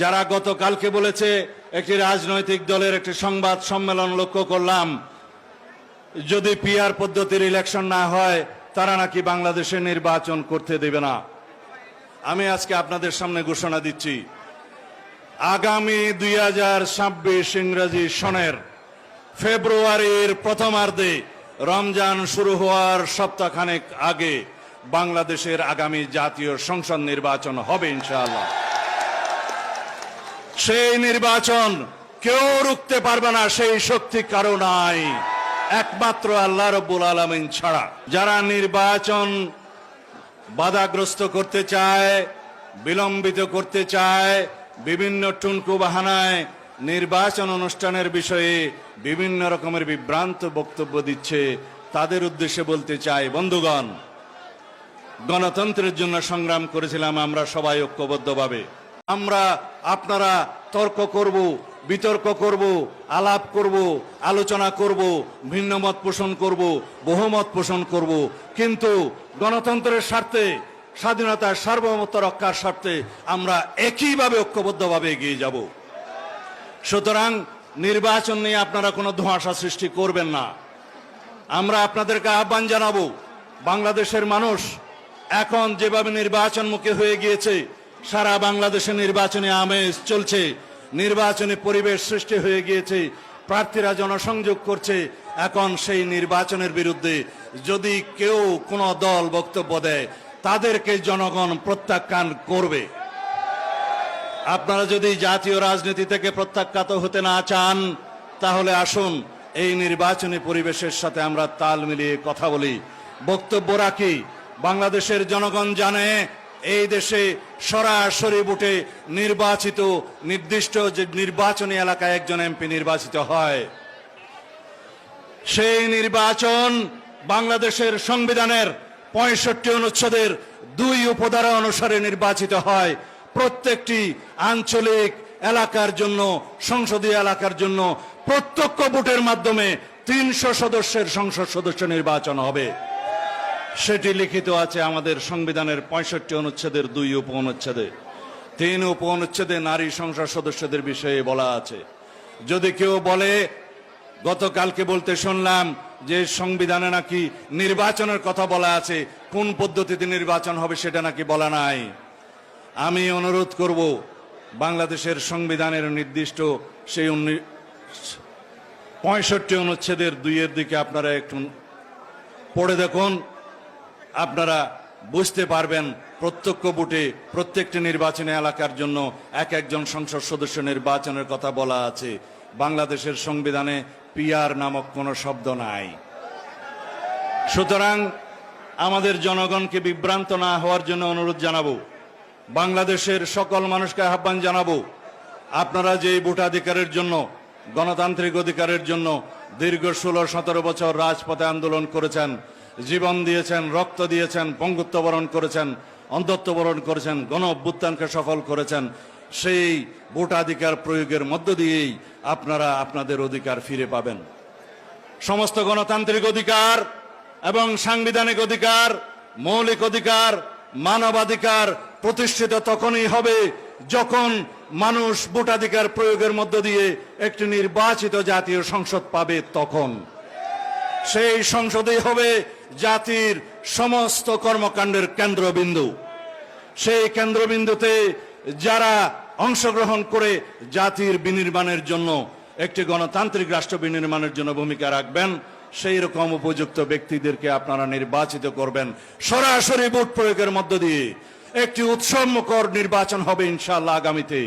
যারা গতকালকে বলেছে একটি রাজনৈতিক দলের একটি সংবাদ সম্মেলন লক্ষ্য করলাম, যদি পিআর পদ্ধতির ইলেকশন না হয়, তারা নাকি বাংলাদেশে নির্বাচন করতে দেবে না। আমি আজকে আপনাদের সামনে ঘোষণা দিচ্ছি, আগামী দুই হাজার ছাব্বিশ ইংরেজি সনের ফেব্রুয়ারির প্রথমার্ধে রমজান শুরু হওয়ার সপ্তাহখানেক আগে বাংলাদেশের আগামী জাতীয় সংসদ নির্বাচন হবে ইনশাআল্লাহ। সেই নির্বাচন কেউ রুখতে পারবে না, সেই শক্তি কারও নাই। একমাত্র আল্লাহ রব্বুল আলমিন ছাড়া। যারা নির্বাচন বাধাগ্রস্ত করতে চায়, বিলম্বিত করতে চায়, বিভিন্ন টুনকু বাহানায় নির্বাচন অনুষ্ঠানের বিষয়ে বিভিন্ন রকমের বিভ্রান্ত বক্তব্য দিচ্ছে, তাদের উদ্দেশ্যে বলতে চাই, বন্ধুগণ, গণতন্ত্রের জন্য সংগ্রাম করেছিলাম আমরা সবাই ঐক্যবদ্ধভাবে। আমরা আপনারা তর্ক করব, বিতর্ক করব, আলাপ করব, আলোচনা করব, ভিন্ন মত পোষণ করব, বহুমত পোষণ করব। কিন্তু গণতন্ত্রের স্বার্থে, স্বাধীনতার সার্বভৌমত্ব রক্ষার স্বার্থে আমরা একইভাবে ঐক্যবদ্ধভাবে এগিয়ে যাব। সুতরাং নির্বাচন নিয়ে আপনারা কোনো ধোঁয়াশা সৃষ্টি করবেন না। আমরা আপনাদেরকে আহ্বান জানাব, বাংলাদেশের মানুষ এখন যেভাবে নির্বাচনমুখী হয়ে গিয়েছে সারা বাংলাদেশে নির্বাচনে আমেজ চলছে। নির্বাচনী পরিবেশ সৃষ্টি হয়ে গিয়েছে। প্রার্থীরা জনসংযোগ করছে। এখন সেই নির্বাচনের বিরুদ্ধে যদি কেউ কোনো দল বক্তব্য দেয়, তাদেরকে জনগণ প্রত্যাখ্যান করবে। আপনারা যদি জাতীয় রাজনীতি থেকে প্রত্যাখ্যাত হতে না চান, তাহলে আসুন এই নির্বাচনী পরিবেশের সাথে আমরা তাল মিলিয়ে কথা বলি। বক্তব্য রাখি। বাংলাদেশের জনগণ জানে এই দেশে সরাসরি ভোটে নির্বাচিত নির্দিষ্ট যে নির্বাচনী এলাকায় একজন এমপি নির্বাচিত হয়। সেই নির্বাচন বাংলাদেশের সংবিধানের পঁয়ষট্টি অনুচ্ছেদের দুই উপধারা অনুসারে নির্বাচিত হয়। প্রত্যেকটি আঞ্চলিক এলাকার জন্য, সংসদীয় এলাকার জন্য প্রত্যক্ষ ভোটের মাধ্যমে তিনশো সদস্যের সংসদ সদস্য নির্বাচন হবে। সেটি লিখিত আছে আমাদের সংবিধানের পঁয়ষট্টি অনুচ্ছেদের দুই উপ অনুচ্ছেদে তিন উপ অনুচ্ছেদে নারী সংসদ সদস্যদের বিষয়ে বলা আছে। যদি কেউ বলে, গতকালকে বলতে শুনলাম যে সংবিধানে নাকি নির্বাচনের কথা বলা আছে, কোন পদ্ধতিতে নির্বাচন হবে সেটা নাকি বলা নাই। আমি অনুরোধ করব, বাংলাদেশের সংবিধানের নির্দিষ্ট সেই পঁয়ষট্টি অনুচ্ছেদের দুইয়ের দিকে আপনারা একটু পড়ে দেখুন। আপনারা বুঝতে পারবেন প্রত্যক্ষ ভোটে প্রত্যেকটি নির্বাচনী এলাকার জন্য এক একজন সংসদ সদস্য নির্বাচনের কথা বলা আছে। বাংলাদেশের সংবিধানে পিয়ার নামক কোনো শব্দ নাই। সুতরাং আমাদের জনগণকে বিভ্রান্ত না হওয়ার জন্য অনুরোধ জানাব। বাংলাদেশের সকল মানুষকে আহ্বান জানাব, আপনারা যে ভোটাধিকারের জন্য, গণতান্ত্রিক অধিকারের জন্য দীর্ঘ ষোলো সতেরো বছর রাজপথে আন্দোলন করেছেন জীবন দিয়েছেন, রক্ত দিয়েছেন পঙ্গুত্ব বরণ করেছেন, অন্ধত্ব বরণ করেছেন, গণ অভ্যুত্থানকে সফল করেছেন। সেই ভোটাধিকার প্রয়োগের মধ্য দিয়েই আপনারা আপনাদের অধিকার ফিরে পাবেন। সমস্ত গণতান্ত্রিক অধিকার এবং সাংবিধানিক অধিকার, মৌলিক অধিকার, মানবাধিকার প্রতিষ্ঠিত তখনই হবে যখন মানুষ ভোটাধিকার প্রয়োগের মধ্য দিয়ে একটি নির্বাচিত জাতীয় সংসদ পাবে তখন। সেই সংসদেই হবে জাতির সমস্ত কর্মকাণ্ডের কেন্দ্রবিন্দু। সেই কেন্দ্রবিন্দুতে যারা অংশগ্রহণ করে জাতির বিনির্মাণের জন্য, একটি গণতান্ত্রিক রাষ্ট্র বিনির্মাণের জন্য ভূমিকা রাখবেন, সেই রকম উপযুক্ত ব্যক্তিদেরকে আপনারা নির্বাচিত করবেন। সরাসরি ভোট প্রয়োগের মধ্য দিয়ে একটি উৎসবমুখর নির্বাচন হবে ইনশাআল্লাহ আগামীতে।